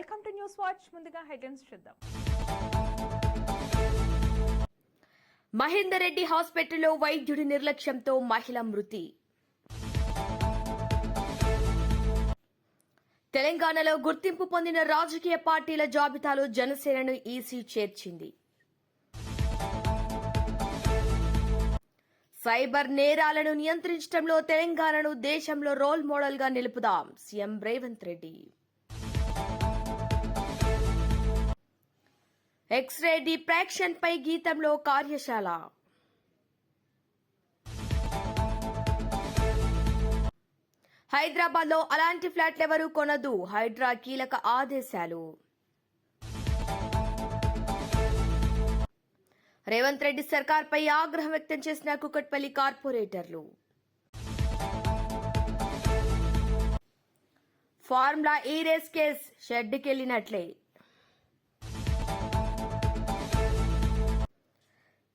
Welcome to news watch. ముందుగా headlines చూద్దాం. మహేందర్ రెడ్డి హాస్పిటల్లో వైద్యుడి నిర్లక్ష్యంతో మహిళ మృతి. తెలంగాణలో గుర్తింపు పొందిన రాజకీయ పార్టీల జాబితాలో జనసేనను ఈసీ చేర్చింది. సైబర్ నేరాలను నియంత్రించడంలో తెలంగాణను దేశంలో రోల్ మోడల్గా నిలుపుదాం. CM Revanth Reddy. X-ray diffraction పై గీతంలో కార్యశాల. హైదరాబాద్లో అలాంటి ఫ్లాట్లు ఎవరు కొనదు? హైడ్రా కీలక ఆదేశాలు. రేవంత్ రెడ్డి సర్కార్పై ఆగ్రహం వ్యక్తం చేసిన కుకట్పల్లి కార్పొరేటర్లు. ఫార్ములా ఈ రేస్ కేస్? షెడ్డుకెళ్ళినట్లే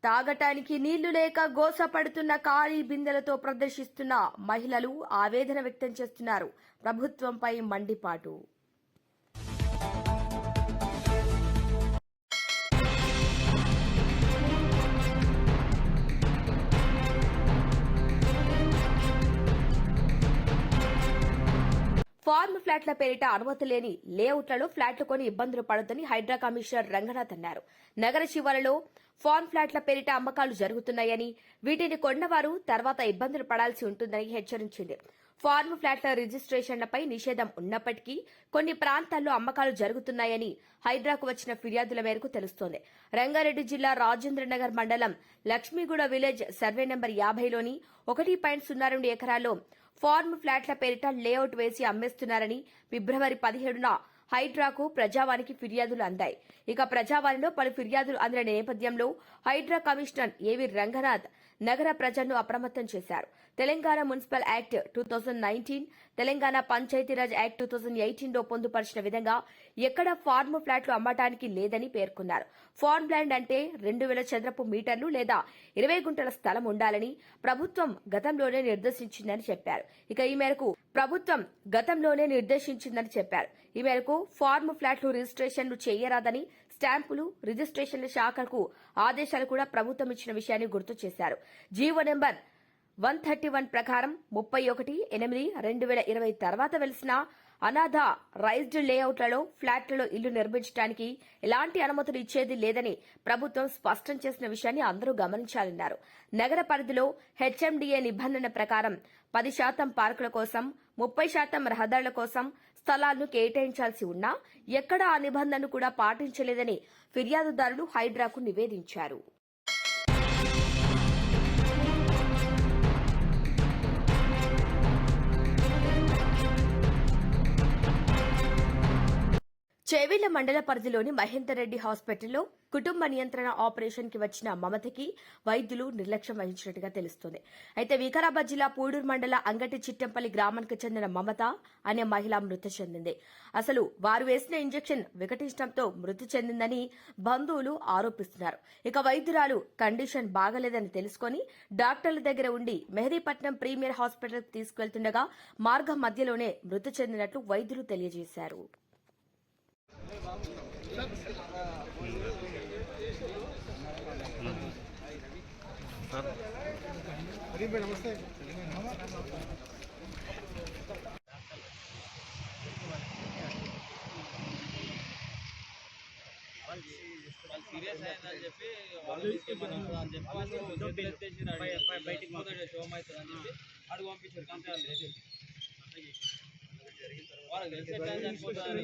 తాగటానికి నీళ్ళు లేక గోసపడుతున్న ఖాళీ బిందెలతో ప్రదర్శిస్తున్న మహిళలు ఆవేదన వ్యక్తం చేస్తున్నారు. ప్రభుత్వంపై మండిపాటు. ఫార్మ్ ఫ్లాట్ల పేరిట అనుమతి లేని లేఅవుట్లలో ఫ్లాట్లు కొని ఇబ్బందులు పడొద్దని హైడ్రా కమిషనర్ రంగనాథ్ అన్నారు. నగర శివారులో ఫార్మ్ ఫ్లాట్ల పేరిట అమ్మకాలు జరుగుతున్నాయని వీటిని కొన్నవారు తర్వాత ఇబ్బందులు పడాల్సి ఉంటుందని హెచ్చరించింది. ఫార్మ్ ఫ్లాట్ల రిజిస్ట్రేషన్లపై నిషేధం ఉన్నప్పటికీ కొన్ని ప్రాంతాల్లో అమ్మకాలు జరుగుతున్నాయని హైడ్రాకు వచ్చిన ఫిర్యాదుల మేరకు తెలుస్తోంది. రంగారెడ్డి జిల్లా రాజేంద్రనగర్ మండలం లక్ష్మీగూడ విలేజ్ సర్వే నెంబర్ యాభైలోని ఒకటి పాయింట్ సున్నా రెండు ఎకరాల్లో ఫార్మ్ ఫ్లాట్ల పేరిట లేఅవుట్ వేసి అమ్మేస్తున్నారని ఫిబ్రవరి పదిహేడున హైడ్రాకు ప్రజావానికి ఫిర్యాదులు అందాయి. ఇక ప్రజావాణిలో పలు ఫిర్యాదులు అందిన నేపథ్యంలో హైడ్రా కమిషనర్ ఏవి రంగనాథ్ నగర ప్రజలను అప్రమత్తం చేశారు. Telangana municipal act two thousand nineteen Telangana Panchayati Raj act two thousand ఎయిటీన్లో పొందుపరిచిన విధంగా ఎక్కడ ఫార్మ్ ఫ్లాట్లు అమ్మటానికి లేదని పేర్కొన్నారు. ఫార్మ్ ల్యాండ్ అంటే రెండు వేల చదరపు మీటర్లు లేదా ఇరవై గుంటల స్థలం ఉండాలని ప్రభుత్వం గతంలోనే నిర్దేశించిందని చెప్పారు. ఇక ఈ మేరకు ప్రభుత్వం గతంలోనే నిర్దేశించిందని చెప్పారు. ఈ మేరకు ఫార్మ్ ఫ్లాట్లు రిజిస్ట్రేషన్లు చేయరాదని స్టాంపులు రిజిస్ట్రేషన్ల శాఖకు ఆదేశాలు కూడా ప్రభుత్వం ఇచ్చిన విషయాన్ని గుర్తు చేశారు. GO number one thirty one ప్రకారం ముప్పై ఒకటి ఎనిమిది రెండు వేల ఇరవై తర్వాత వెలిసిన అనాథ రైజ్డ్ లేఅవుట్లలో ఫ్లాట్లలో ఇల్లు నిర్మించడానికి ఎలాంటి అనుమతులు ఇచ్చేది లేదని ప్రభుత్వం స్పష్టం చేసిన విషయాన్ని అందరూ గమనించాలన్నారు. నగర పరిధిలో హెచ్ఎండిఏ నిబంధన ప్రకారం పది శాతం పార్కుల కోసం ముప్పై శాతం రహదారుల కోసం స్థలాలను కేటాయించాల్సి ఉన్నా ఎక్కడా ఆ నిబంధనను కూడా పాటించలేదని ఫిర్యాదుదారులు హైడ్రాకు నివేదించారు. చేవెళ్ళ మండల పరిధిలోని మహేందర్ రెడ్డి హాస్పిటల్లో కుటుంబ నియంత్రణ ఆపరేషన్కి వచ్చిన మమతకి వైద్యులు నిర్లక్ష్యం వహించినట్టుగా తెలుస్తోంది. అయితే వికారాబాద్ జిల్లా పూడూరు మండల అంగటి చిట్టంపల్లి గ్రామానికి చెందిన మమత అనే మహిళ మృతి చెందింది. అసలు వారు వేసిన ఇంజెక్షన్ వికటించడంతో మృతి చెందిందని బంధువులు ఆరోపిస్తున్నారు. ఇక వైద్యురాలు కండిషన్ బాగలేదని తెలుసుకొని డాక్టర్ల దగ్గర ఉండి మెహదీపట్నం ప్రీమియర్ హాస్పిటల్కి తీసుకువెళ్తుండగా మార్గం మధ్యలోనే మృతి చెందినట్లు వైద్యులు తెలియజేశారు. వాళ్ళు సీరియస్ అయిందని చెప్పి వాళ్ళు తీసుకెళ్ళమని అని చెప్పి వాళ్ళు చేతులు ఎత్తేసి బయటికి పోతాడు శోభం అవుతుంది అని చెప్పి అడుగు పంపించారు కంటే వాళ్ళు వాళ్ళకి తెలిసి చనిపోతారు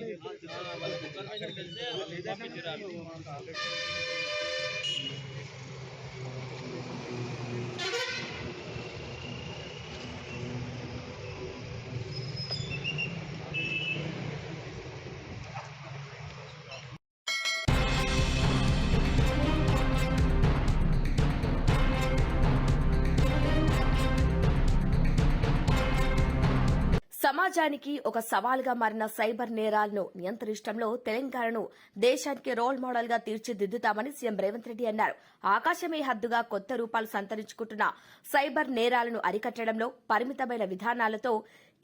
వాళ్ళకి ఇన్ఫర్మేషన్ తెలిస్తే పంపించారు సమాజానికి ఒక సవాల్గా మారిన సైబర్ నేరాలను నియంత్రించడంలో తెలంగాణను దేశానికి రోల్ మోడల్గా తీర్చిదిద్దుతామని సీఎం రేవంత్ రెడ్డి అన్నారు. ఆకాశమే హద్దుగా కొత్త రూపాలు సంతరించుకుంటున్న సైబర్ నేరాలను అరికట్టడంలో పరిమితమైన విధానాలతో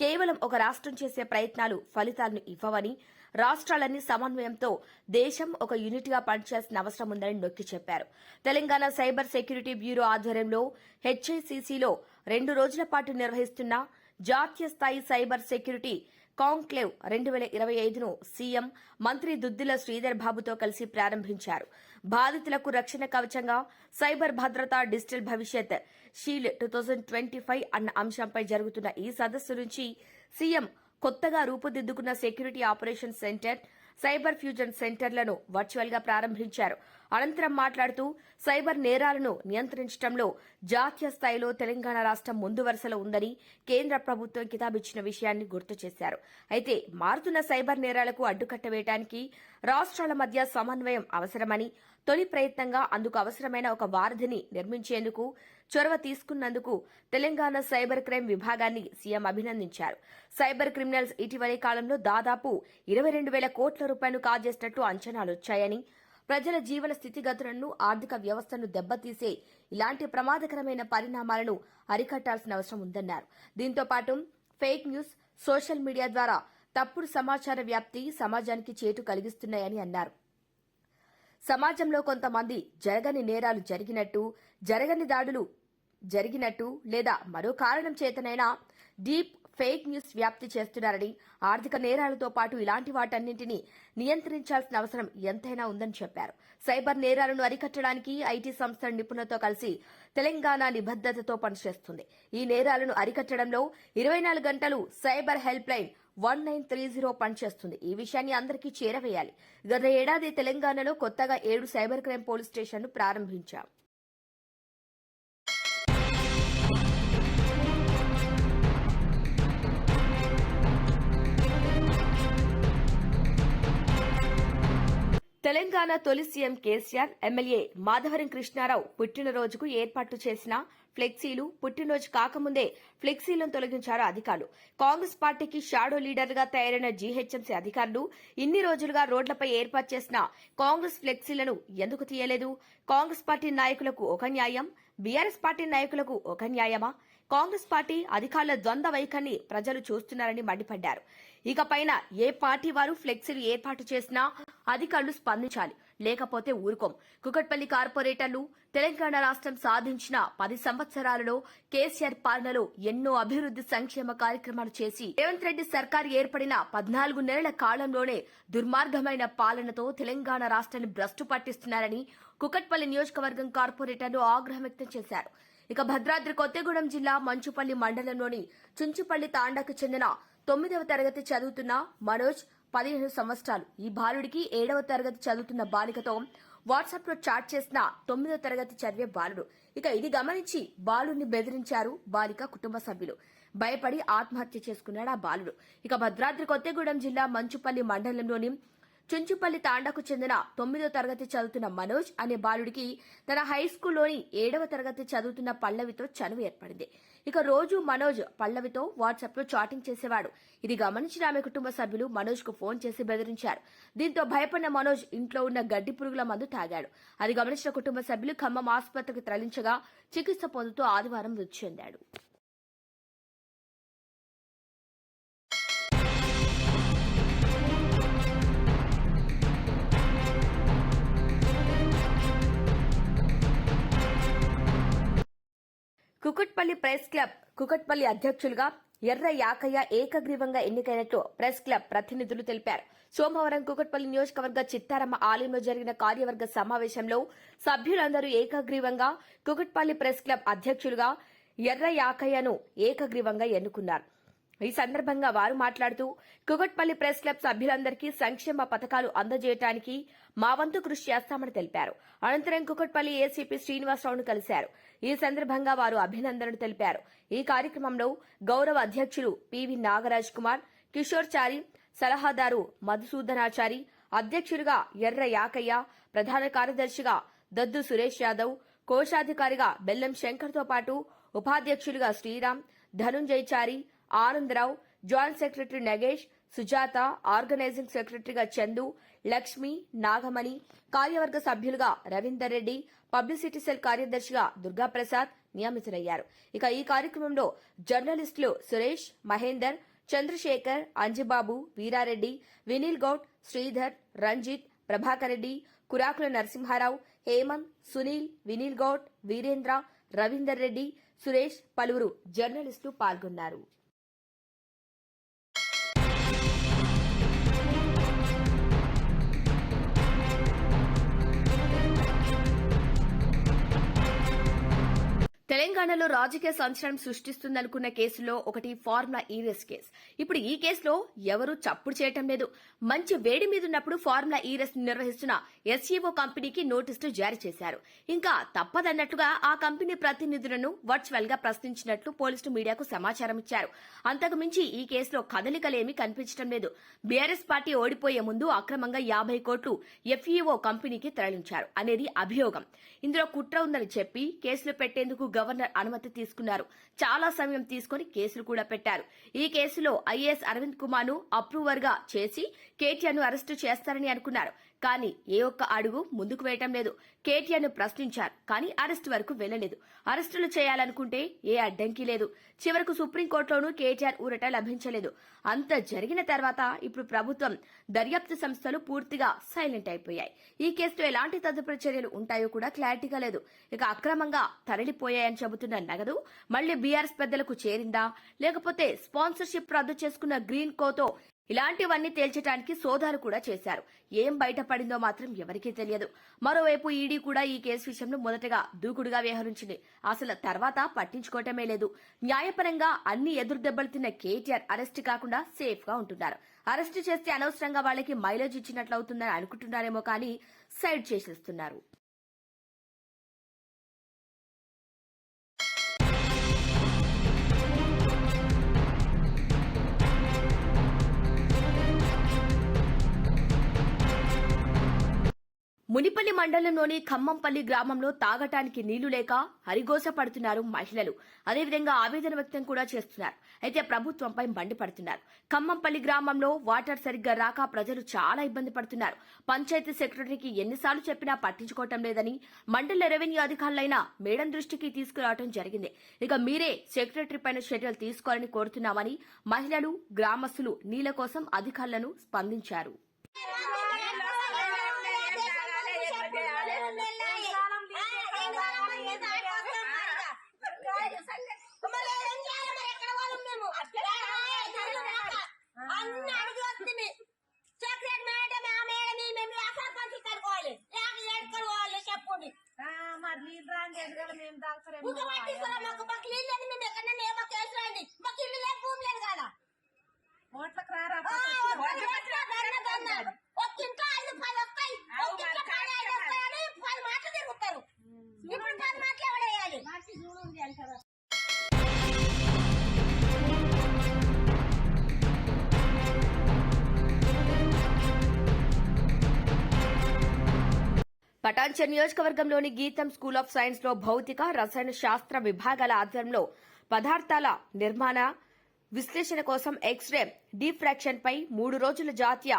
కేవలం ఒక రాష్ట్రం చేసే ప్రయత్నాలు ఫలితాలను ఇవ్వవని రాష్ట్రాలన్నీ సమన్వయంతో దేశం ఒక యూనిట్గా పనిచేయాల్సిన అవసరం ఉందని నొక్కి చెప్పారు. తెలంగాణ సైబర్ సెక్యూరిటీ బ్యూరో ఆధ్వర్యంలో హెచ్ఐసిసిలో రెండు రోజుల పాటు నిర్వహిస్తున్న జాతీయ స్థాయి సైబర్ సెక్యూరిటీ కాంక్లేవ్ రెండు వేల ఇరవై ఐదును సీఎం మంత్రి దుద్దిల శ్రీధర్ బాబుతో కలిసి ప్రారంభించారు. బాధితులకు రక్షణ కవచంగా సైబర్ భద్రత డిజిటల్ భవిష్యత్ shield two thousand twenty five అన్న అంశంపై జరుగుతున్న ఈ సదస్సు నుంచి సీఎం కొత్తగా రూపుదిద్దుకున్న security operation centre cyber fusion సెంటర్లను వర్చువల్గా ప్రారంభించారు. అనంతరం మాట్లాడుతూ సైబర్ నేరాలను నియంత్రించడంలో జాతీయ స్థాయిలో తెలంగాణ రాష్ట్రం ముందు వరుసలో ఉందని కేంద్ర ప్రభుత్వం కితాబిచ్చిన విషయాన్ని గుర్తు చేశారు. అయితే మారుతున్న సైబర్ నేరాలకు అడ్డుకట్ట వేయడానికి రాష్ట్రాల మధ్య సమన్వయం అవసరమని తొలి ప్రయత్నంగా అందుకు అవసరమైన ఒక వారధిని నిర్మించేందుకు చొరవ తీసుకున్నందుకు తెలంగాణ సైబర్ క్రైమ్ విభాగాన్ని సీఎం అభినందించారు. సైబర్ క్రిమినల్స్ ఇటీవలి కాలంలో దాదాపు ఇరవై రెండు వేల కోట్ల రూపాయలు కాజేసినట్టు అంచనాలొచ్చాయని ప్రజల జీవన స్థితిగతులను ఆర్థిక వ్యవస్థను దెబ్బతీసే ఇలాంటి ప్రమాదకరమైన పరిణామాలను అరికట్టాల్సిన అవసరం ఉందన్నారు. దీంతో పాటు ఫేక్ న్యూస్ సోషల్ మీడియా ద్వారా తప్పుడు సమాచార వ్యాప్తి సమాజానికి చేటు కలిగిస్తున్నాయని అన్నారు. సమాజంలో కొంతమంది జరగని నేరాలు జరిగినట్టు జరగని దాడులు జరిగినట్టు లేదా మరో కారణం చేతనైనా డీప్ ఫేక్ న్యూస్ వ్యాప్తి చేస్తున్నారని ఆర్థిక నేరాలతో పాటు ఇలాంటి వాటన్నింటినీ నియంత్రించాల్సిన అవసరం ఎంతైనా ఉందని చెప్పారు. సైబర్ నేరాలను అరికట్టడానికి ఐటీ సంస్థల నిపుణులతో కలిసి తెలంగాణ నిబద్దతతో పనిచేస్తుంది. ఈ నేరాలను అరికట్టడంలో ఇరవై నాలుగు గంటలు cyber helpline one nine three zero పనిచేస్తుంది. ఈ విషయాన్ని అందరికీ చేరవేయాలి. గత ఏడాది తెలంగాణలో కొత్తగా ఏడు సైబర్ క్రైమ్ పోలీస్ స్టేషన్ను ప్రారంభించాం. తెలంగాణ తొలి సీఎం కేసీఆర్ ఎమ్మెల్యే మాధవరం కృష్ణారావు పుట్టినరోజుకు ఏర్పాటు చేసిన ఫ్లెక్సీలు పుట్టినరోజు కాకముందే ఫ్లెక్సీలను తొలగించారు అధికారులు. కాంగ్రెస్ పార్టీకి షాడో లీడర్గా తయారైన జీహెచ్ఎంసీ అధికారులు ఇన్ని రోజులుగా రోడ్లపై ఏర్పాటు చేసిన కాంగ్రెస్ ఫ్లెక్సీలను ఎందుకు తీయలేదు? కాంగ్రెస్ పార్టీ నాయకులకు ఒక న్యాయం బీఆర్ఎస్ పార్టీ నాయకులకు ఒక న్యాయమా? కాంగ్రెస్ పార్టీ అధికారుల ద్వంద్వ వైఖరిని ప్రజలు చూస్తున్నారని మండిపడ్డారు. ఇకపైన ఏ పార్టీ వారు ఫ్లెక్సీలు ఏర్పాటు చేసినా అధికారులు స్పందించాలి. లేకపోతే ఊరుకోం. కుకట్పల్లి కార్పొరేటర్లు తెలంగాణ రాష్ట్రం సాధించిన పది సంవత్సరాలలో కేసీఆర్ పాలనలో ఎన్నో అభివృద్ది సంక్షేమ కార్యక్రమాలు చేసి రేవంత్ రెడ్డి సర్కార్ ఏర్పడిన పద్నాలుగు నెలల కాలంలోనే దుర్మార్గమైన పాలనతో తెలంగాణ రాష్ట్రాన్ని భ్రష్టు పట్టిస్తున్నారని కుకట్పల్లి నియోజకవర్గం కార్పొరేటర్లు ఆగ్రహం వ్యక్తం చేశారు. ఇక భద్రాద్రి కొత్తగూడెం జిల్లా మంచుపల్లి మండలంలోని చుంచుపల్లి తాండాకు చెందిన తొమ్మిదవ తరగతి చదువుతున్న మనోజ్ పదిహేను సంవత్సరాలు. ఈ బాలుడికి ఏడవ తరగతి చదువుతున్న బాలికతో వాట్సాప్లో చాట్ చేసిన తొమ్మిదవ తరగతి చదివే బాలుడు. ఇక ఇది గమనించి బాలుడిని బెదిరించారు బాలిక కుటుంబ సభ్యులు. భయపడి ఆత్మహత్య చేసుకున్నాడు ఆ బాలుడు. ఇక భద్రాద్రి కొత్తగూడెం జిల్లా మంచుపల్లి మండలంలోని చుంచుపల్లి తాండాకు చెందిన తొమ్మిదో తరగతి చదువుతున్న మనోజ్ అనే బాలుడికి తన హై స్కూల్లోని ఏడవ తరగతి చదువుతున్న పల్లవితో చనువు ఏర్పడింది. ఇక రోజు మనోజ్ పల్లవితో వాట్సాప్లో చాటింగ్ చేసేవాడు. ఇది గమనించిన ఆమె కుటుంబ సభ్యులు మనోజ్కు ఫోన్ చేసి బెదిరించారు. దీంతో భయపడిన మనోజ్ ఇంట్లో ఉన్న గడ్డి పురుగుల మందు తాగాడు. అది గమనించిన కుటుంబ సభ్యులు ఖమ్మం ఆసుపత్రికి తరలించగా చికిత్స పొందుతూ ఆదివారం మృతి చెందాడు. కుకట్పల్లి ప్రెస్ క్లబ్ కుకట్పల్లి అధ్యక్షులుగా ఎర్ర యాకయ్య ఏకగ్రీవంగా ఎన్నికైనట్లు ప్రెస్ క్లబ్ ప్రతినిధులు తెలిపారు. సోమవారం కుకట్పల్లి నియోజకవర్గ చిత్తారమ్మ ఆలయంలో జరిగిన కార్యవర్గ సమావేశంలో సభ్యులందరూ ఏకగ్రీవంగా కుకట్పల్లి ప్రెస్ క్లబ్ అధ్యక్షులుగా ఎర్ర యాకయ్యను ఏకగ్రీవంగా ఎన్నుకున్నారు. ఈ సందర్భంగా వారు మాట్లాడుతూ కుకట్పల్లి ప్రెస్ క్లబ్ సభ్యులందరికీ సంక్షేమ పథకాలు అందజేయడానికి మా వంతు కృషి చేస్తామని తెలిపారు. అనంతరం కుకట్పల్లి ఏసీపీ శ్రీనివాసరావును కలిశారు. ఈ సందర్భంగా వారు అభినందనలు తెలిపారు. ఈ కార్యక్రమంలో గౌరవ అధ్యక్షులు పివి నాగరాజ్ కుమార్ కిషోర్ చారి సలహాదారు మధుసూదనాచారి అధ్యక్షులుగా ఎర్ర యాకయ్య ప్రధాన కార్యదర్శిగా దద్దు సురేష్ యాదవ్ కోశాధికారిగా బెల్లం శంకర్తో పాటు ఉపాధ్యక్షులుగా Sriram Dhanunjayachari Ananda Rao joint secretary Nagesh Sujatha organising సెక్రటరీగా చందు లక్ష్మి నాగమణి కార్యవర్గ సభ్యులుగా రవీందర్ రెడ్డి పబ్లిసిటీ సెల్ కార్యదర్శిగా దుర్గాప్రసాద్ నియమితులయ్యారు. ఇక ఈ కార్యక్రమంలో జర్నలిస్టులు సురేష్ మహేందర్ చంద్రశేఖర్ అంజిబాబు వీరారెడ్డి వినీల్ గౌడ్ శ్రీధర్ రంజిత్ ప్రభాకర్ రెడ్డి కురాకుల నరసింహారావు హేమంత్ సునీల్ వినీల్ గౌడ్ వీరేంద్ర రవీందర్ రెడ్డి సురేష్ పలువురు జర్నలిస్టులు పాల్గొన్నారు. తెలంగాణలో రాజకీయ సంచలనం సృష్టిస్తుందనుకున్న కేసులో ఒకటి ఫార్ములా ఈ రేస్ కేసు. ఇప్పుడు ఈ కేసులో ఎవరు చప్పుడు చేయటం లేదు. మంచి వేడి మీద ఉన్నప్పుడు ఫార్ములా ఈ రేస్ నిర్వహిస్తున్న ఎస్ఈఓ కంపెనీకి నోటీసులు జారీ చేశారు. ఇంకా తప్పదన్నట్లుగా ఆ కంపెనీ ప్రతినిధులను వర్చువల్గా ప్రశ్నించినట్లు పోలీసులు మీడియాకు సమాచారం ఇచ్చారు. అంతకుమించి ఈ కేసులో కదలికలేమీ కనిపించడం లేదు. బీఆర్ఎస్ పార్టీ ఓడిపోయే ముందు అక్రమంగా యాభై కోట్లు ఎఫ్ఈఓ కంపెనీకి తరలించారు అనేది అభియోగం. ఇందులో కుట్ర ఉందని చెప్పి కేసులు పెట్టేందుకు గవర్నర్ అనుమతి తీసుకున్నారు. చాలా సమయం తీసుకుని కేసులు కూడా పెట్టారు. ఈ కేసులో ఐఏఎస్ అరవింద్ కుమార్ను అప్రూవర్గా చేసి కేటీఆర్ను అరెస్టు చేస్తారని అనుకున్నారు. కానీ ఏ ఒక్క అడుగు ముందుకు వేయటం లేదు. కేటీఆర్ను ప్రశ్నించారు కానీ అరెస్టు వరకు వెళ్ళలేదు అరెస్టులు చేయాలనుకుంటే ఏ అడ్డంకి లేదు. చివరకు సుప్రీంకోర్టులోనూ కేటీఆర్ ఊరట లభించలేదు. అంత జరిగిన తర్వాత ఇప్పుడు ప్రభుత్వం దర్యాప్తు సంస్థలు పూర్తిగా సైలెంట్ అయిపోయాయి. ఈ కేసులో ఎలాంటి తదుపరి చర్యలు ఉంటాయో కూడా క్లారిటీగా లేదు. ఇక అక్రమంగా తరలిపోయాయని చెబుతున్న నగదు మళ్ళీ బీఆర్ఎస్ పెద్దలకు చేరిందా? లేకపోతే స్పాన్సర్షిప్ రద్దు చేసుకున్న గ్రీన్ కోతో ఇలాంటివన్నీ తేల్చడానికి సోదాలు కూడా చేశారు. ఏం బయటపడిందో మాత్రం ఎవరికీ తెలియదు. మరోవైపు ఈడీ కూడా ఈ కేసు విషయంలో మొదటగా దూకుడుగా వ్యవహరించింది. అసలు తర్వాత పట్టించుకోవటమే లేదు. న్యాయపరంగా అన్ని ఎదురు దెబ్బలు తిన్న కేటీఆర్ అరెస్ట్ కాకుండా సేఫ్గా ఉంటున్నారు. అరెస్ట్ చేస్తే అనవసరంగా వాళ్ళకి మైలేజ్ ఇచ్చినట్లు అవుతుందని అనుకుంటున్నారేమో కానీ సైడ్ చేసేస్తున్నారు. మునిపల్లి మండలంలోని ఖమ్మంపల్లి గ్రామంలో తాగటానికి నీళ్ళు లేక హరిగోస పడుతున్నారు మహిళలు. అదేవిధంగా ఆవేదన వ్యక్తం కూడా చేస్తున్నారు. అయితే ప్రభుత్వంపై మండిపడుతున్నారు ఖమ్మంపల్లి గ్రామంలో వాటర్ సరిగ్గా రాక ప్రజలు చాలా ఇబ్బంది పడుతున్నారు. పంచాయతీ సెక్రటరీకి ఎన్నిసార్లు చెప్పినా పట్టించుకోవటం లేదని మండల రెవెన్యూ అధికారులైన మేడం దృష్టికి తీసుకురావడం జరిగింది. ఇక మీరే సెక్రటరీ పైన చర్యలు తీసుకోవాలని కోరుతున్నామని మహిళలు గ్రామస్తులు నీళ్ళ కోసం అధికారులను స్పందించారు అన్ని అడిగి వస్తుంది సెక్రటరీ మేడం ఆ మేడం ఈ మేము అసలు పంచి కడుకోవాలి లేక ఏడుకోవాలి చెప్పండి మరి నీళ్ళు రాండి ఎదుగల మేము మాకు మాకు మేము ఏమో కేసు రండి మాకు ఇల్లు లేదు భూమి లేదు కదా ఓట్లకు రారా ఆ, ఒక్క ఇంట్లో దండ దండ. ఒక్క ఇంట్లో ఐదు పది వస్తాయి ఒక్క ఇంట్లో పది ఐదు వస్తాయని పది మాటలు తిరుగుతారు ఇప్పుడు పది మాటలు ఎవడేయాలి పటాన్చర్ నియోజకవర్గంలోని గీతం స్కూల్ ఆఫ్ సైన్స్లో భౌతిక రసాయన శాస్త్ర విభాగాల ఆధ్వర్యంలో పదార్థాల నిర్మాణ విశ్లేషణ కోసం ఎక్స్రే డీఫ్రాక్షన్ పై మూడు రోజుల జాతీయ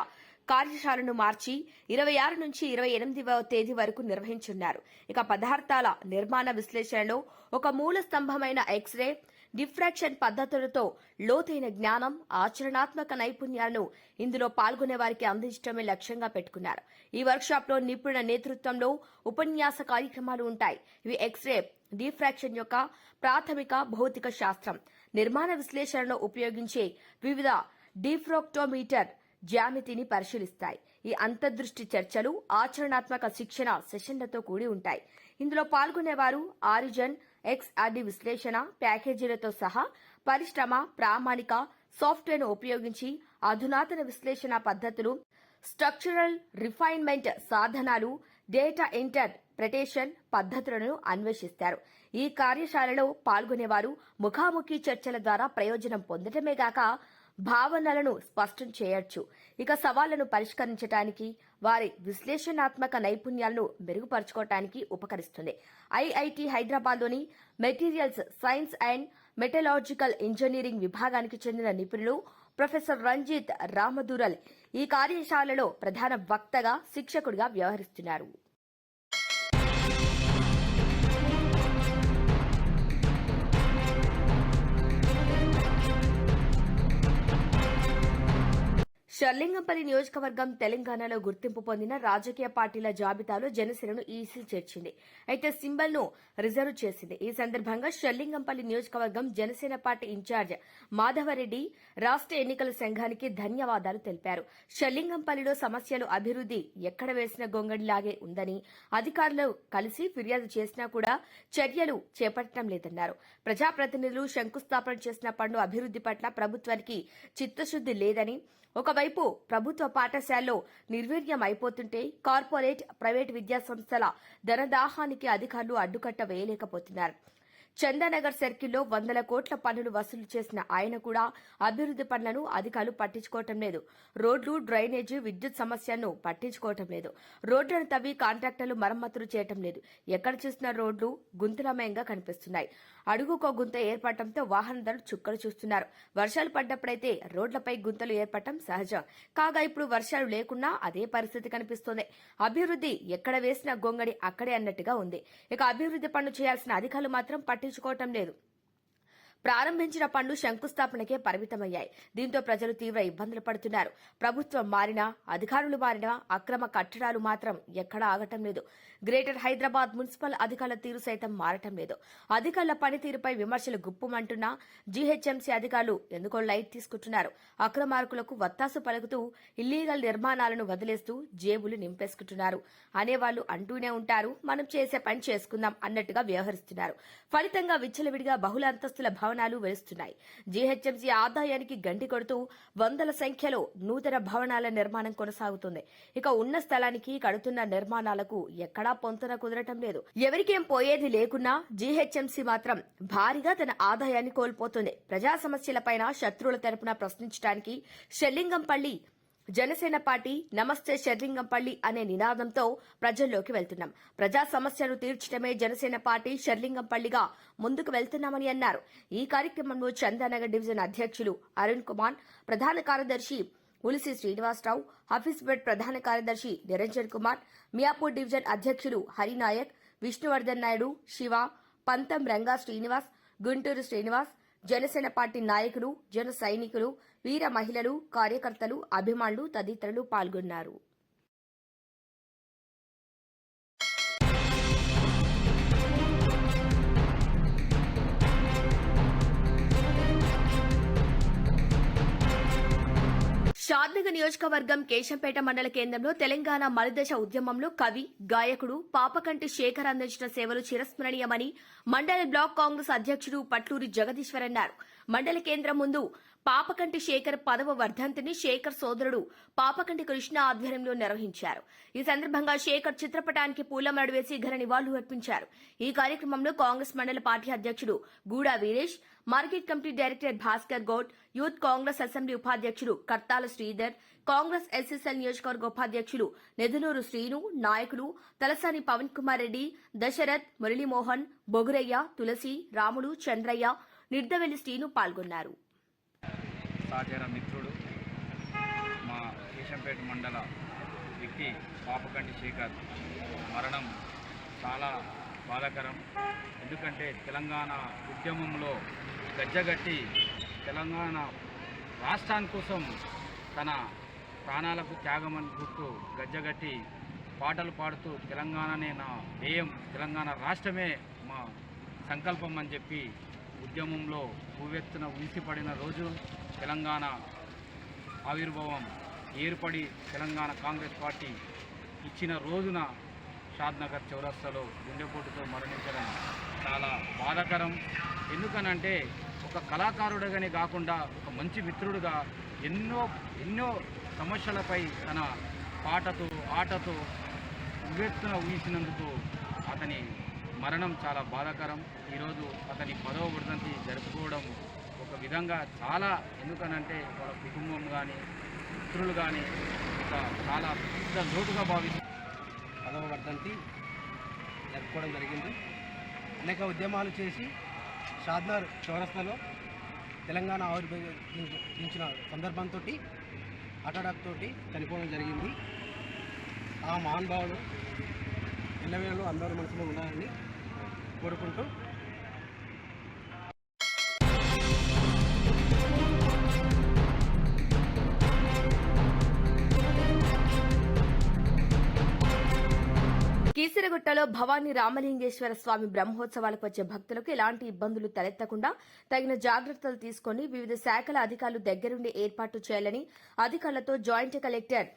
కార్యశాలను మార్చి ఇరవై ఆరు నుంచి ఇరవై ఎనిమిదవ తేదీ వరకు నిర్వహించున్నారు. ఇక పదార్థాల నిర్మాణ విశ్లేషణలో ఒక మూల స్తంభమైన ఎక్స్రే డిఫ్రాక్షన్ పద్ధతులతో లోతైన జ్ఞానం ఆచరణాత్మక నైపుణ్యాలను ఇందులో పాల్గొనే వారికి అందించడమే లక్ష్యంగా పెట్టుకున్నారు. ఈ వర్క్షాప్లో నిపుణుల నేతృత్వంలో ఉపన్యాస కార్యక్రమాలు ఉంటాయి. ఇవి ఎక్స్రే డిఫ్రాక్షన్ యొక్క ప్రాథమిక భౌతిక శాస్త్రం. నిర్మాణ విశ్లేషణలో ఉపయోగించే వివిధ డిఫ్రోక్టోమీటర్ జ్యామితిని పరిశీలిస్తాయి. ఈ అంతర్దృష్టి చర్చలు ఆచరణాత్మక శిక్షణ సెషన్లతో కూడి ఉంటాయి. ఇందులో పాల్గొనేవారు ఆరిజన్ ఎక్స్ఆర్డి విశ్లేషణ ప్యాకేజీలతో సహా పరిశ్రమ ప్రామాణిక సాఫ్ట్వేర్ను ఉపయోగించి అధునాతన విశ్లేషణ పద్ధతులు స్ట్రక్చరల్ రిఫైన్మెంట్ సాధనాలు డేటా ఇంటర్ప్రిటేషన్ పద్ధతులను అన్వేషిస్తారు. ఈ కార్యశాలలో పాల్గొనేవారు ముఖాముఖి చర్చల ద్వారా ప్రయోజనం పొందటమే గాక భావనలను స్పష్టం చేయొచ్చు. ఇక సవాళ్ళను పరిష్కరించడానికి వారి విశ్లేషణాత్మక నైపుణ్యాలను మెరుగుపరచుకోవటానికి ఉపకరిస్తుంది. ఐఐటి హైదరాబాద్లోని materials science and metallurgical engineering విభాగానికి చెందిన నిపుణులు ప్రొఫెసర్ రంజిత్ రామదురల్ ఈ కార్యశాలలో ప్రధాన వక్తగా శిక్షకుడిగా వ్యవహరిస్తున్నారు. షర్లింగంపల్లి నియోజకవర్గం తెలంగాణలో గుర్తింపు పొందిన రాజకీయ పార్టీల జాబితాలో జనసేనను ఈసీ చేర్చింది. అయితే సింబల్ను రిజర్వ్ చేసింది. ఈ సందర్భంగా షర్లింగంపల్లి నియోజకవర్గం జనసేన పార్టీ ఇన్ఛార్జ్ మాధవరెడ్డి రాష్ట్ర ఎన్నికల సంఘానికి ధన్యవాదాలు తెలిపారు. షర్లింగంపల్లిలో సమస్యలు అభివృద్ది ఎక్కడ వేసిన గొంగడిలాగే ఉందని అధికారులు కలిసి ఫిర్యాదు చేసినా కూడా చర్యలు చేపట్టడం లేదన్నారు. ప్రజాప్రతినిధులు శంకుస్థాపన చేసిన పనులు అభివృద్ది పట్ల ప్రభుత్వానికి చిత్తశుద్ది లేదని ఒకవైపు ప్రభుత్వ పాఠశాలలో నిర్వీర్యం అయిపోతుంటే కార్పొరేట్ ప్రైవేట్ విద్యా సంస్థల ధనదాహానికి అధికారులు అడ్డుకట్ట వేయలేకపోతున్నారు. చందానగర్ సర్కిల్లో వందల కోట్ల పన్నులు వసూలు చేసిన ఆయన కూడా అభివృద్ది పనులను అధికారులు పట్టించుకోవటం లేదు. రోడ్లు డ్రైనేజీ విద్యుత్ సమస్యను పట్టించుకోవటం లేదు. రోడ్లను తవ్వి కాంట్రాక్టర్లు మరమ్మతులు చేయటం లేదు. ఎక్కడ చూసిన రోడ్లు గుంతలమయంగా కనిపిస్తున్నాయి. అడుగుకో గుంత ఏర్పడటంతో వాహనదారులు చుక్కలు చూస్తున్నారు. వర్షాలు పడ్డప్పుడైతే రోడ్లపై గుంతలు ఏర్పడటం సహజం. కాగా ఇప్పుడు వర్షాలు లేకున్నా అదే పరిస్థితి కనిపిస్తోంది. అభివృద్ది ఎక్కడ వేసిన గొంగడి అక్కడే అన్నట్టుగా ఉంది. ఇక అభివృద్ది పనులు చేయాల్సిన అధికారులు మాత్రం పట్టించుకోవటం లేదు. ప్రారంభించిన పనులు శంకుస్థాపనకే పరిమితమయ్యాయి. దీంతో ప్రజలు తీవ్ర ఇబ్బందులు పడుతున్నారు. ప్రభుత్వం మారినా అధికారులు మారినా అక్రమ కట్టడాలు మాత్రం ఎక్కడా ఆగటం లేదు. గ్రేటర్ హైదరాబాద్ మున్సిపల్ అధికారుల తీరు సైతం మారటం లేదు. అధికారుల పనితీరుపై విమర్శలు గుప్పమంటున్నా జీహెచ్ఎంసీ అధికారులు ఎందుకో లైట్ తీసుకుంటున్నారు. అక్రమార్కులకు వత్తాసు పలుకుతూ ఇల్లీగల్ నిర్మాణాలను వదిలేస్తూ జేబులు నింపేసుకుంటున్నారు. అనేవాళ్ళు అంటూనే ఉంటారు మనం చేసే పని చేసుకుందాం అన్నట్టుగా వ్యవహరిస్తున్నారు. ఫలితంగా విచ్చలవిడిగా బహుళ అంతస్తుల భవనాలు వెలుస్తున్నాయి. జీహెచ్ఎంసీ ఆదాయానికి గండి కొడుతూ వందల సంఖ్యలో నూతన భవనాల నిర్మాణం కొనసాగుతుంది. ఇక ఉన్న స్థలానికి కడుతున్న నిర్మాణాలకు ఎక్కడా పొంతన కుదరటం లేదు. ఎవరికేం పోయేది లేకున్నా జీహెచ్ఎంసీ మాత్రం భారీగా తన ఆదాయాన్ని కోల్పోతుంది. ప్రజా సమస్యలపైన శత్రువుల తరపున ప్రశ్నించడానికి షెల్లింగంపల్లి జనసేన పార్టీ నమస్తే షర్లింగంపల్లి అనే నినాదంతో ప్రజల్లోకి వెళ్తున్నాం. ప్రజా సమస్యలు తీర్చడమే జనసేన పార్టీ షర్లింగంపల్లిగా ముందుకు వెళ్తున్నామని అన్నారు. ఈ కార్యక్రమంలో చందానగర్ డివిజన్ అధ్యక్షులు అరుణ్ కుమార్ ప్రధాన కార్యదర్శి ఉలిసి శ్రీనివాసరావు హఫీజ్బెడ్ ప్రధాన కార్యదర్శి నిరంజన్ కుమార్ మియాపూర్ డివిజన్ అధ్యక్షులు హరినాయక్ విష్ణువర్ధన్ నాయుడు శివ పంతం రంగా శ్రీనివాస్ గుంటూరు శ్రీనివాస్ జనసేన పార్టీ నాయకులు జన సైనికులు వీర మహిళలు కార్యకర్తలు అభిమానులు తదితరులు పాల్గొన్నారు. షాద్నగర్ నియోజకవర్గం కేశంపేట మండల కేంద్రంలో తెలంగాణ మలిదశ ఉద్యమంలో కవి గాయకుడు పాపకంటి శేఖర్ అందించిన సేవలు చిరస్మరణీయమని మండల బ్లాక్ కాంగ్రెస్ అధ్యక్షుడు పట్లూరి జగదీశ్వర్ అన్నారు. మండల కేంద్రం ముందు పాపకంటి శేఖర్ పదవ వర్ధంతిని శేఖర్ సోదరుడు పాపకంటి కృష్ణ ఆధ్వర్యంలో నిర్వహించారు. ఈ సందర్భంగా శేఖర్ చిత్రపటానికి పూలమరడు వేసి ఘన నివాళులు అర్పించారు. ఈ కార్యక్రమంలో కాంగ్రెస్ మండల పార్టీ అధ్యక్షుడు Guda Veeresh market committee director Bhaskar Goud youth Congress assembly ఉపాధ్యక్షుడు కర్తాల శ్రీధర్ కాంగ్రెస్ ఎస్ఎస్ఎల్ నియోజకవర్గ ఉపాధ్యక్షులు నెదునూరు శ్రీను నాయకులు తలసాని పవన్ కుమార్ రెడ్డి దశరథ్ మురళీమోహన్ బొగురయ్య తులసి రాముడు చంద్రయ్య నిర్దవెల్లి శ్రీను పాల్గొన్నారు. సహచర మిత్రుడు మా కేశంపేట మండల వ్యక్తి పాపకంటి శేఖర్. మరణం చాలా బాధాకరం. ఎందుకంటే తెలంగాణ ఉద్యమంలో గజ్జగట్టి తెలంగాణ రాష్ట్రాని కోసం తన ప్రాణాలకు త్యాగమని గుర్తు గజ్జగట్టి పాటలు పాడుతూ తెలంగాణనే నా ధ్యేయం తెలంగాణ రాష్ట్రమే మా సంకల్పం అని చెప్పి ఉద్యమంలో ఉవ్వెత్తున ఉనిసిపడిన రోజు తెలంగాణ ఆవిర్భావం ఏర్పడి తెలంగాణ కాంగ్రెస్ పార్టీ ఇచ్చిన రోజున షాద్నగర్ చౌరస్తాలో గుండెపోటుతో మరణించడం చాలా బాధాకరం. ఎందుకనంటే ఒక కళాకారుడిగానే కాకుండా ఒక మంచి మిత్రుడుగా ఎన్నో ఎన్నో సమస్యలపై తన పాటతో ఆటతో ఉవ్వెత్తున ఊహించినందుకు అతని మరణం చాలా బాధాకరం. ఈరోజు అతని పదవ వర్ధంతి జరుపుకోవడం ఒక విధంగా చాలా ఎందుకనంటే వాళ్ళ కుటుంబం కానీ మిత్రులు కానీ ఒక చాలా పెద్ద లోటుగా భావించి పదవ వర్ధంతి జరుపుకోవడం జరిగింది. అనేక ఉద్యమాలు చేసి షాద్నార్ చౌరస్తాలో తెలంగాణ ఆవిర్భవించిన సందర్భంతో అటాడాక్తో చనిపోవడం జరిగింది. ఆ మహానుభావులు ఎల్లవేళలో అందరూ మనసులో ఉండాలని కోరుకుంటూ కీసరగుట్టలో భవానీ రామలింగేశ్వర స్వామి బ్రహ్మోత్సవాలకు వచ్చే భక్తులకు ఎలాంటి ఇబ్బందులు తలెత్తకుండా తగిన జాగ్రత్తలు తీసుకుని వివిధ శాఖల అధికారులు దగ్గరుండి ఏర్పాటు చేయాలని అధికారులతో జాయింట్ కలెక్టర్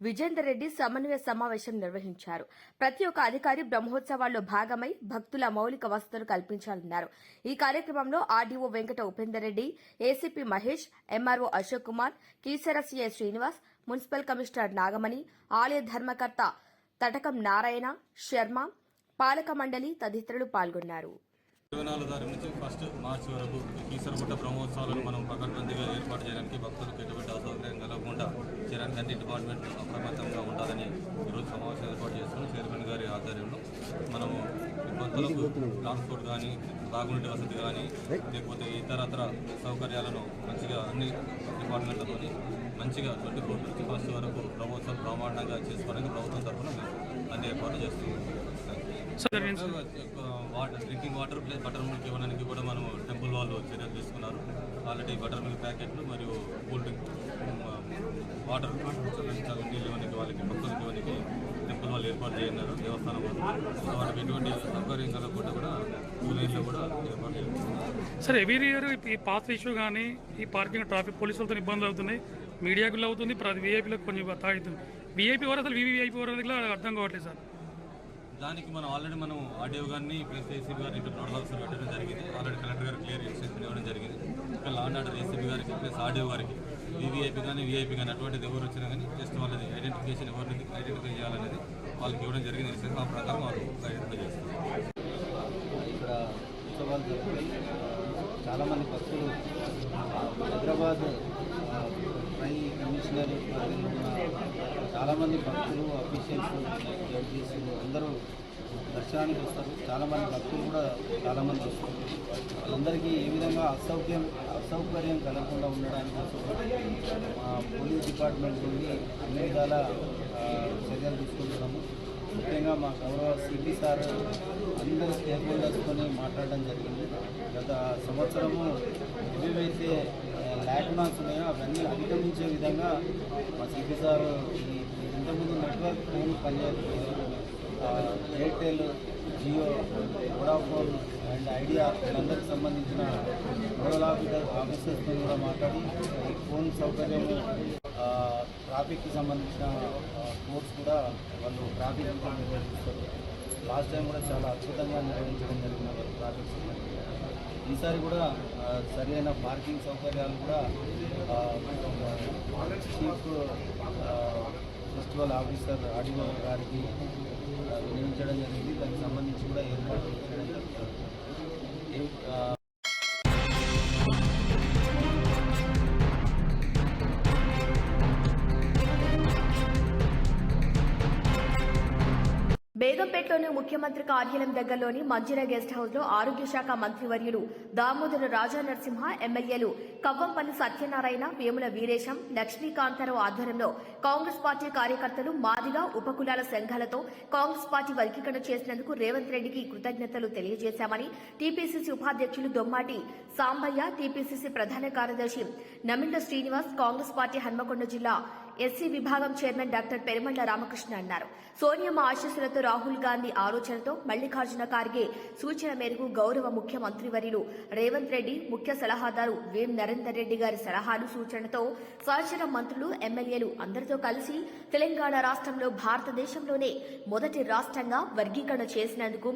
విజేందర్ రెడ్డి సమన్వయ సమావేశం నిర్వహించారు. ప్రతి ఒక్క అధికారి బ్రహ్మోత్సవాల్లో భాగమై భక్తుల మౌలిక వసతులు కల్పించాలన్నారు. ఈ కార్యక్రమంలో RDO Venkata Upender Reddy ACP Mahesh MRO Ashok Kumar Keesara CI Srinivas municipal commissioner Nagamani ఆలయ ధర్మకర్త తటకం నారాయణ శర్మ పాలక మండలి తదితరులు పాల్గొన్నారు. ఇరవై నాలుగు తారీఖు నుంచి ఫస్ట్ మార్చి వరకు కీసరగుట్ట బ్రహ్మోత్సవాలను మనం పకడ్బందీగా ఏర్పాటు చేయడానికి భక్తులకు ఎటువంటి అసౌకర్యం కలగకుండా చేయడానికి అన్ని డిపార్ట్మెంట్లు అప్రమత్తంగా ఉండాలని ఈరోజు సమావేశం ఏర్పాటు చేస్తున్నాం. చైర్మన్ గారి ఆధ్వర్యంలో మనము భక్తులకు ట్రాన్స్పోర్ట్ కానీ తాగునీటి వసతి కానీ లేకపోతే ఇతరత్ర సౌకర్యాలను మంచిగా అన్ని డిపార్ట్మెంట్లతో మంచిగా ట్వంటీ ఫోర్ నుంచి ఫస్ట్ వరకు బ్రహ్మోత్సవం బ్రహ్మాండంగా చేసుకోవడానికి ప్రభుత్వం తరఫున మేము అన్ని ఏర్పాట్లు చేస్తున్నాం. Water drinking water plus buttermilk ఇవ్వడానికి కూడా మనం టెంపుల్ వాళ్ళు చర్యలు తీసుకున్నారు. ఆల్రెడీ బటర్ మిల్క్ ప్యాకెట్లు మరియు కూల్ డ్రింక్ వాటర్ నీళ్ళు ఇవ్వడానికి వాళ్ళకి భక్తులకి ఇవ్వడానికి టెంపుల్ వాళ్ళు ఏర్పాటు చేయన్నారు దేవస్థానం వాళ్ళు. వాళ్ళకి ఎటువంటి సౌకర్యం కలగకుండా కూడా జూలైలో కూడా ఏర్పాటు చేస్తున్నారు. సార్ ఎవ్రీ ఇయర్ ఈ పాత ఇష్యూ కానీ ఈ పార్కింగ్ ట్రాఫిక్ పోలీసులతో ఇబ్బందులు అవుతున్నాయి. మీడియాకు అవుతుంది ప్రతి వీఐపీలకు కొంచెం తాగుతుంది వీఐపీ వారు అసలు వీవీఐపీ వారు అర్థం కావట్లేదు సార్. దానికి మనం ఆల్రెడీ మనం ఆర్డీఓ గారిని ప్లస్ ఏసీబీ గారిని ఇక్కడ నోడల్ ఆఫీసర్ పెట్టడం జరిగింది. ఆల్రెడీ కలెక్టర్ గారు క్లియర్ ఎక్స్టెన్షన్ ఇవ్వడం జరిగింది. ఇక్కడ లా అండ్ ఆర్డర్ ఏసీబీ గారికి ప్లస్ ఆర్డీఓ గారికి వీవీఐపీ కానీ వీఐపీ కానీ అటువంటిది ఎవరు వచ్చినా కానీ జస్ట్ వాళ్ళది ఐడెంటిఫికేషన్ ఎవరిని ఐడెంటిఫై చేయాలనేది వాళ్ళకి ఇవ్వడం జరిగింది. ఇన్స్ట్రక్షన్ ఆ ప్రకారం వాళ్ళు ఐడెంటిఫై చేస్తారు ఇక్కడ ఉత్సవాలు జరుగుతాయి చాలామంది భక్తులు హైదరాబాద్ ట్రైన్ కమిషనర్ చాలామంది భక్తులు అఫీషియల్స్ జడ్జీస్ అందరూ దర్శనానికి వస్తారు. చాలామంది భక్తులు కూడా చాలామంది వస్తారు. వాళ్ళందరికీ ఏ విధంగా అసౌక్యం అసౌకర్యం కలగకుండా ఉండడానికి కోసం మా పోలీస్ డిపార్ట్మెంట్ నుండి అన్ని విధాల చర్యలు తీసుకుంటున్నాము. ముఖ్యంగా మా గౌరవ సిపి సార్ అందరూ స్టేక్ హోల్డర్స్తో మాట్లాడడం జరిగింది. గత సంవత్సరము ఏవేవైతే ల్యాక్ ఉన్నాయో అవన్నీ అధిగమించే విధంగా మా సిపి సార్ ఇంతకుముందు network phone పనిచేయకపోయేది Airtel Jio Vodafone and Idea వీళ్ళందరికీ సంబంధించిన నోడల్ ఆఫీసర్ ఆఫీసర్స్తో కూడా మాట్లాడి ఫోన్ సౌకర్యం ట్రాఫిక్కి సంబంధించిన కోర్స్ కూడా వాళ్ళు ట్రాఫిక్ నిర్వహిస్తారు. లాస్ట్ టైం కూడా చాలా అద్భుతంగా నిర్వహించడం జరిగిన వాళ్ళు ట్రాఫిక్ సంబంధించిన. ఈసారి కూడా సరైన పార్కింగ్ సౌకర్యాలు కూడా చీఫ్ ఫెస్టివల్ ఆఫీసర్ ఆడియో గారికి ఆ, వినియోగించడం జరిగింది. దానికి సంబంధించి కూడా ఏర్పాట్లు బేగంపేటలోని ముఖ్యమంత్రి కార్యాలయం దగ్గరలోని మంజిరా గెస్ట్ హౌస్లో ఆరోగ్య శాఖ మంత్రివర్యులు దామోదర రాజా నరసింహ ఎమ్మెల్యేలు కవ్వంపల్లి సత్యనారాయణ వేముల వీరేశం లక్ష్మీకాంతారావు ఆధ్వర్యంలో కాంగ్రెస్ పార్టీ కార్యకర్తలు మాదిగా ఉపకులాల సంఘాలతో కాంగ్రెస్ పార్టీ వర్గీకరణ చేసినందుకు రేవంత్ రెడ్డికి కృతజ్ఞతలు తెలియజేశామని టీపీసీసీ ఉపాధ్యక్షులు దొమ్మాటి సాంబయ్య టీపీసీసీ ప్రధాన కార్యదర్శి నమిండ శ్రీనివాస్ కాంగ్రెస్ పార్టీ హన్మకొండ జిల్లా ఎస్సీ విభాగం చైర్మన్ డాక్టర్ పెరుమండ్ల రామకృష్ణ అన్నారు. సోనియమ్మ ఆశీస్సులతో రాహుల్ గాంధీ ఆలోచనతో మల్లికార్జున ఖార్గే సూచన మేరకు గౌరవ ముఖ్యమంత్రి వర్యులు రేవంత్ రెడ్డి ముఖ్య సలహాదారు వేం నరేందర్ రెడ్డి గారి సలహాలు సూచనతో సహచర మంత్రులు ఎమ్మెల్యేలు అందరితో కలిసి తెలంగాణ రాష్ట్రంలో భారతదేశంలోనే మొదటి రాష్ట్రంగా వర్గీకరణ చేసినందుకు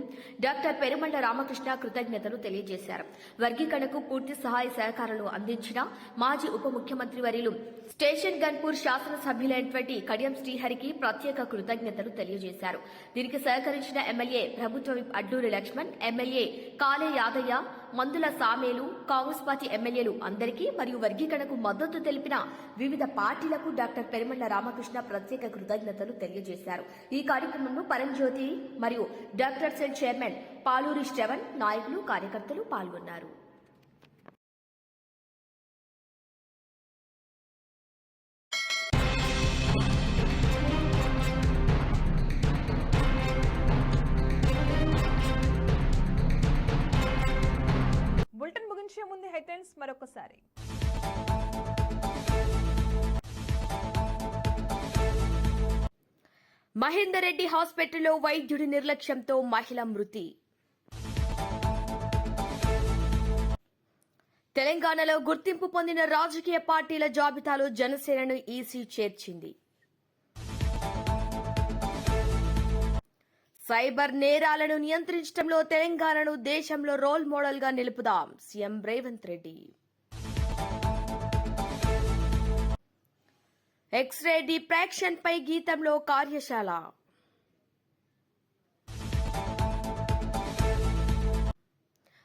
డాక్టర్ పెరుమండ రామకృష్ణ కృతజ్ఞతలు తెలియజేశారు. వర్గీకరణకు పూర్తి సహాయ సహకారాలు అందించిన మాజీ ఉప ముఖ్యమంత్రి వర్యులు స్టేషన్ గన్పూర్ శాసనసభ్యులైనటువంటి కడియం శ్రీహరికి ప్రత్యేక కృతజ్ఞతలు తెలియజేశారు. దీనికి సహకరించిన ఎమ్మెల్యే ప్రభుత్వ విప్ అడ్డూరి లక్ష్మణ్ ఎమ్మెల్యే కాలే యాదయ్య మందుల సామేలు కాంగ్రెస్ పార్టీ ఎమ్మెల్యేలు అందరికీ మరియు వర్గీకరణకు మద్దతు తెలిపిన వివిధ పార్టీలకు డాక్టర్ పెరుమళ్ళ రామకృష్ణ ప్రత్యేక కృతజ్ఞతలు తెలియజేశారు. ఈ కార్యక్రమంలో పరంజ్యోతి మరియు doctor cell chairman Paluri Shravan నాయకులు కార్యకర్తలు పాల్గొన్నారు. హెడ్లైన్స్ మరొకసారి. మహేందర్ రెడ్డి హాస్పిటల్లో వైద్యుడి నిర్లక్ష్యంతో మహిళ మృతి. తెలంగాణలో గుర్తింపు పొందిన రాజకీయ పార్టీల జాబితాలో జనసేనను ఈసీ చేర్చింది. సైబర్ నేరాలను నియంత్రించడంలో తెలంగాణను దేశంలో రోల్ మోడల్గా నిలుపుదాం. CM Revanth Reddy. X-ray diffraction పై గీతంలో కార్యశాల.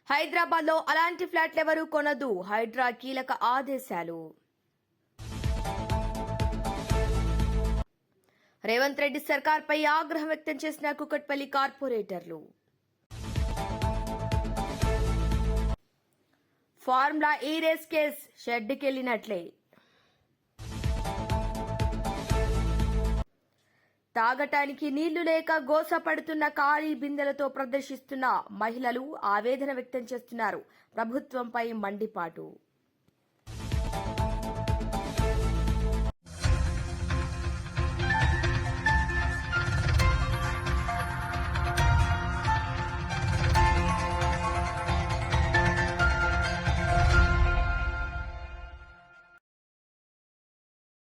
హైదరాబాద్లో అలాంటి ఫ్లాట్లెవరూ కొనదు. హైడ్రా కీలక ఆదేశాలు. రేవంత్ రెడ్డి సర్కార్పై ఆగ్రహం వ్యక్తం చేసిన కుకట్పల్లి కార్పొరేటర్లు. Formula e E race case షెడ్డుకెళ్ళినట్లే తాగటానికి నీళ్ళు లేక గోసపడుతున్న ఖాళీ బిందెలతో ప్రదర్శిస్తున్న మహిళలు ఆవేదన వ్యక్తం చేస్తున్నారు. ప్రభుత్వంపై మండిపాటు.